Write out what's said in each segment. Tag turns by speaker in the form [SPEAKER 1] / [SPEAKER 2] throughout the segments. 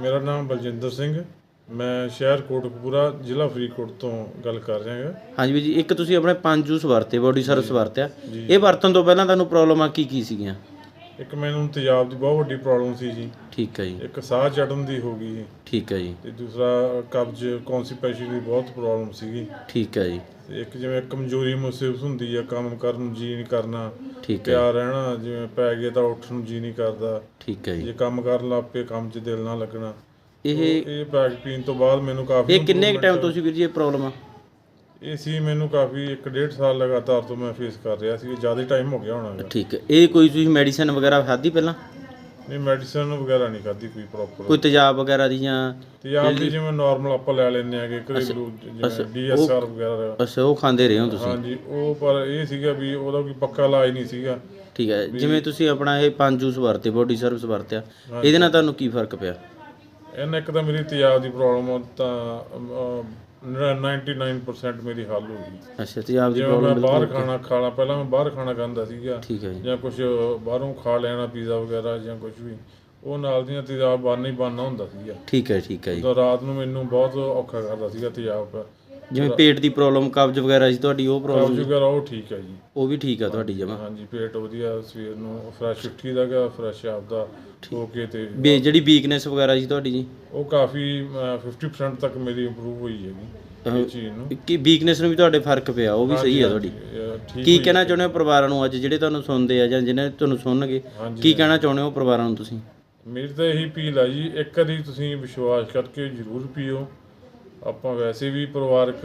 [SPEAKER 1] ਮੇਰਾ ਨਾਮ ਬਲਜਿੰਦਰ ਸਿੰਘ। ਮੈਂ ਸ਼ਹਿਰ ਕੋਟਕਪੂਰਾ ਜ਼ਿਲ੍ਹਾ ਫਰੀਦਕੋਟ ਤੋਂ ਗੱਲ ਕਰ ਰਿਹਾ ਹਾਂ
[SPEAKER 2] ਹਾਂਜੀ ਵੀਰ ਜੀ ਇੱਕ ਤੁਸੀਂ ਆਪਣੇ ਪੰਜ ਜੂਸ ਵਰਤੇ ਬੋਡੀ ਸਰਵਿਸ ਵਰਤਿਆ। ਇਹ ਵਰਤਣ ਤੋਂ ਪਹਿਲਾਂ ਤੁਹਾਨੂੰ ਪ੍ਰੋਬਲਮਾਂ ਕੀ ਕੀ ਸੀਗੀਆਂ?
[SPEAKER 1] ਇੱਕ ਮੈਨੂੰ ਤੇਜ਼ਾਬ ਦੀ ਬਹੁਤ ਵੱਡੀ ਪ੍ਰੋਬਲਮ ਸੀ ਜੀ।
[SPEAKER 2] ਠੀਕ ਹੈ ਜੀ।
[SPEAKER 1] ਇੱਕ ਸਾਹ ਚੜਨ ਦੀ ਹੋ ਗਈ।
[SPEAKER 2] ਠੀਕ ਹੈ ਜੀ।
[SPEAKER 1] ਤੇ ਦੂਸਰਾ ਕਬਜ਼ ਕੌਨਸਟੀਪੇਸ਼ਨ ਦੀ ਬਹੁਤ ਪ੍ਰੋਬਲਮ ਸੀਗੀ।
[SPEAKER 2] ਠੀਕ ਹੈ ਜੀ।
[SPEAKER 1] ਤੇ ਇੱਕ ਜਿਵੇਂ ਕਮਜ਼ੋਰੀ ਮਹਿਸੂਸ ਹੁੰਦੀ ਆ ਕੰਮ ਕਰਨ ਨੂੰ ਜੀ ਨਹੀਂ ਕਰਨਾ
[SPEAKER 2] ਠੀਕ ਹੈ
[SPEAKER 1] ਪਿਆ ਰਹਿਣਾ ਜਿਵੇਂ ਪੈ ਗਿਆ ਤਾਂ ਉੱਠਣ ਨੂੰ ਜੀ ਨਹੀਂ ਕਰਦਾ।
[SPEAKER 2] ਠੀਕ ਹੈ ਜੀ।
[SPEAKER 1] ਜੇ ਕੰਮ ਕਰਨ ਲੱਗ ਪਏ ਕੰਮ 'ਚ ਦਿਲ ਨਾ ਲੱਗਣਾ।
[SPEAKER 2] ਇਹ
[SPEAKER 1] ਇਹ ਪੈਕ ਪੀਣ ਤੋਂ ਬਾਅਦ ਮੈਨੂੰ ਕਾਫੀ
[SPEAKER 2] ਇਹ ਕਿੰਨੇ ਟਾਈਮ
[SPEAKER 1] improvement
[SPEAKER 2] ਤੋਂ ਸੀ ਵੀਰ ਜੀ ਇਹ ਪ੍ਰੋਬਲਮ ਆ?
[SPEAKER 1] ਇਹ ਸੀ ਮੈਨੂੰ ਕਾਫੀ ਇੱਕ ਡੇਢ ਸਾਲ ਲਗਾਤਾਰ ਤੋਂ ਮੈਂ ਫੇਸ ਕਰ ਰਿਹਾ ਸੀ। ਜ਼ਿਆਦਾ ਟਾਈਮ ਹੋ ਗਿਆ ਹੋਣਾ ਗਾ।
[SPEAKER 2] ਠੀਕ ਹੈ। ਇਹ ਕੋਈ ਤੁਸੀਂ ਮੈਡੀਸਨ ਵਗੈਰਾ ਖਾਧੀ ਪਹਿਲਾਂ?
[SPEAKER 1] ਨਹੀਂ ਮੈਡੀਸਨ ਵਗੈਰਾ ਨਹੀਂ ਖਾਦੀ ਕੋਈ ਪ੍ਰੋਪਰ
[SPEAKER 2] ਕੋਈ ਤੇਜ਼ਾਬ ਵਗੈਰਾ ਦੀ ਜਾਂ
[SPEAKER 1] ਤੇ ਆਪ ਦੀ ਜਿਵੇਂ ਨਾਰਮਲ ਆਪਾਂ ਲੈ ਲੈਂਦੇ ਆਗੇ ਘਰੇਲੂ ਜਿਵੇਂ ਡੀਐਸਆਰ ਵਗੈਰਾ।
[SPEAKER 2] ਅੱਛਾ ਉਹ ਖਾਂਦੇ ਰਹੇ ਹੋ ਤੁਸੀਂ?
[SPEAKER 1] ਹਾਂਜੀ ਉਹ ਪਰ ਇਹ ਸੀਗਾ ਵੀ ਉਹਦਾ ਕੋਈ ਪੱਕਾ ਇਲਾਜ ਨਹੀਂ ਸੀਗਾ।
[SPEAKER 2] ਠੀਕ ਹੈ ਜਿਵੇਂ ਤੁਸੀਂ ਆਪਣਾ ਇਹ ਪੰਜ ਜੂਸ ਵਰਤੇ ਬੋਡੀ ਸਰਵਿਸ ਵਰਤਿਆ ਇਹਦੇ ਨਾਲ ਤੁਹਾਨੂੰ ਕੀ ਫ਼ਰਕ ਪਿਆ?
[SPEAKER 1] ਇਹਨਾਂ ਇੱਕ ਤਾਂ ਮੇਰੀ ਤੇਜ਼ਾਬ ਦੀ ਪ੍ਰੋਬਲਮ ਤਾਂ 99% ਮੇਰੀ ਹੱਲ ਹੋ ਗਈ।
[SPEAKER 2] ਅੱਛਾ ਤੇਜ਼ਾਬ ਦੀ
[SPEAKER 1] ਜਿਵੇਂ ਮੈਂ ਬਾਹਰ ਖਾਣਾ ਖਾਣਾ ਪਹਿਲਾਂ ਮੈਂ ਬਾਹਰ ਖਾਣਾ ਖਾਂਦਾ ਸੀਗਾ।
[SPEAKER 2] ਠੀਕ ਹੈ ਜੀ।
[SPEAKER 1] ਜਾਂ ਕੁਝ ਬਾਹਰੋਂ ਖਾ ਲੈਣਾ ਪੀਜ਼ਾ ਵਗੈਰਾ ਜਾਂ ਕੁਝ ਵੀ। ਉਹ ਨਾਲ ਦੀਆਂ ਤੇਜ਼ਾਬ ਬੰਨ ਹੀ ਬੰਨ੍ਹਣਾ ਹੁੰਦਾ ਸੀਗਾ।
[SPEAKER 2] ਠੀਕ ਹੈ ਠੀਕ ਹੈ ਜੀ।
[SPEAKER 1] ਤਾਂ ਰਾਤ ਨੂੰ ਮੈਨੂੰ ਬਹੁਤ ਔਖਾ ਕਰਦਾ ਸੀਗਾ ਤੇਜ਼ਾਬ।
[SPEAKER 2] ਜਿਵੇਂ ਪੇਟ ਦੀ ਪ੍ਰੋਬਲਮ ਕਬਜ਼ ਵਗੈਰਾ ਸੀ ਤੁਹਾਡੀ ਉਹ ਪ੍ਰੋਬਲਮ
[SPEAKER 1] ਕਬਜ਼ ਵਗੈਰਾ ਉਹ ਠੀਕ ਹੈ ਜੀ।
[SPEAKER 2] ਉਹ ਵੀ ਠੀਕ ਆ ਤੁਹਾਡੀ ਜਮਾ।
[SPEAKER 1] ਹਾਂਜੀ ਪੇਟ ਵਧੀਆ ਸਵੇਰ ਨੂੰ ਫਰੈਸ਼ ਉੱਠੀ ਦਾ ਗਾ ਫਰੈਸ਼ ਆਪਦਾ ਹੋ ਕੇ ਤੇ
[SPEAKER 2] ਵੀ ਜਿਹੜੀ ਵੀਕਨੈਸ ਵਗੈਰਾ ਸੀ ਤੁਹਾਡੀ ਜੀ।
[SPEAKER 1] ਉਹ ਕਾਫੀ ਅਹ, 50% ਤੱਕ ਮੇਰੀ ਇੰਪਰੂਵ ਹੋਈ ਹੈਗੀ ਇਹ ਚੀਜ਼ ਨੂੰ।
[SPEAKER 2] ਕੀ ਵੀਕਨੈਸ ਨੂੰ ਵੀ ਤੁਹਾਡੇ ਫ਼ਰਕ ਪਿਆ ਉਹ ਵੀ ਸਹੀ ਆ ਤੁਹਾਡੀ। ਕੀ ਕਹਿਣਾ ਚਾਹੁੰਦੇ ਹੋ ਪਰਿਵਾਰਾਂ ਨੂੰ ਅੱਜ ਜਿਹੜੇ ਤੁਹਾਨੂੰ ਸੁਣਦੇ ਆ ਜਾਂ ਜਿਹਨੇ ਤੁਹਾਨੂੰ ਸੁਣਨਗੇ? ਕੀ ਕਹਿਣਾ ਚਾਹੁੰਦੇ ਹੋ ਪਰਿਵਾਰਾਂ ਨੂੰ ਤੁਸੀਂ?
[SPEAKER 1] ਮੇਰੀ ਤਾਂ ਇਹੀ ਅਪੀਲ ਆ ਜੀ ਇੱਕ ਵਾਰੀ ਤੁਸੀਂ ਵਿਸ਼ਵਾਸ ਕਰਕੇ ਜ਼ਰੂਰ ਪੀਓ। ਆਪਾਂ ਵੈਸੇ ਵੀ ਪਰਿਵਾਰਕ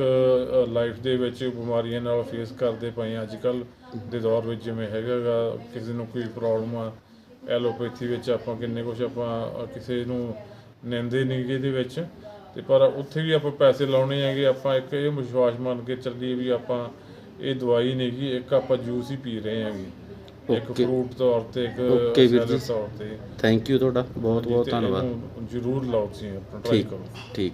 [SPEAKER 1] ਲਾਈਫ ਦੇ ਵਿੱਚ ਬਿਮਾਰੀਆਂ ਨਾਲ ਫੇਸ ਕਰਦੇ ਪਏ ਅੱਜ ਕੱਲ ਦੇ ਦੌਰ ਵਿੱਚ ਜਿਵੇਂ ਹੈਗਾਗਾ ਕਿਸੇ ਨੂੰ ਕੋਈ ਪ੍ਰੋਬਲਮ ਆ ਐਲੋਪੈਥੀ ਵਿੱਚ ਆਪਾਂ ਕਿੰਨੇ ਕੁਝ ਆਪਾਂ ਕਿਸੇ ਨੂੰ ਨਿੰਦੇ ਨਹੀਂ ਇਹਦੇ ਵਿੱਚ। ਤੇ ਪਰ ਉੱਥੇ ਵੀ ਆਪਾਂ ਪੈਸੇ ਲਾਉਣੇ ਹੈਗੇ ਆਪਾਂ ਇੱਕ ਇਹ ਵਿਸ਼ਵਾਸ ਮੰਨ ਕੇ ਚੱਲੀਏ ਵੀ ਆਪਾਂ ਇਹ ਦਵਾਈ ਨਹੀਂ ਗੀ ਇੱਕ ਆਪਾਂ ਜੂਸ ਹੀ ਪੀ ਰਹੇ ਹੈਗੇ। ਇੱਕ ਫਰੂਟ ਤੌਰ ਤੇ ਇੱਕ
[SPEAKER 2] Okay ਵੀਰ ਜੀ।
[SPEAKER 1] ਸੈਲਡ ਤੌਰ ਤੇ।
[SPEAKER 2] ਥੈਂਕ ਯੂ ਤੁਹਾਡਾ। ਬਹੁਤ ਬਹੁਤ ਧੰਨਵਾਦ।
[SPEAKER 1] ਜ਼ਰੂਰ ਲਾਓ ਤੁਸੀਂ ਆਪਣਾ ਟਰਾਈ ਕਰੋ।
[SPEAKER 2] ਠੀਕ।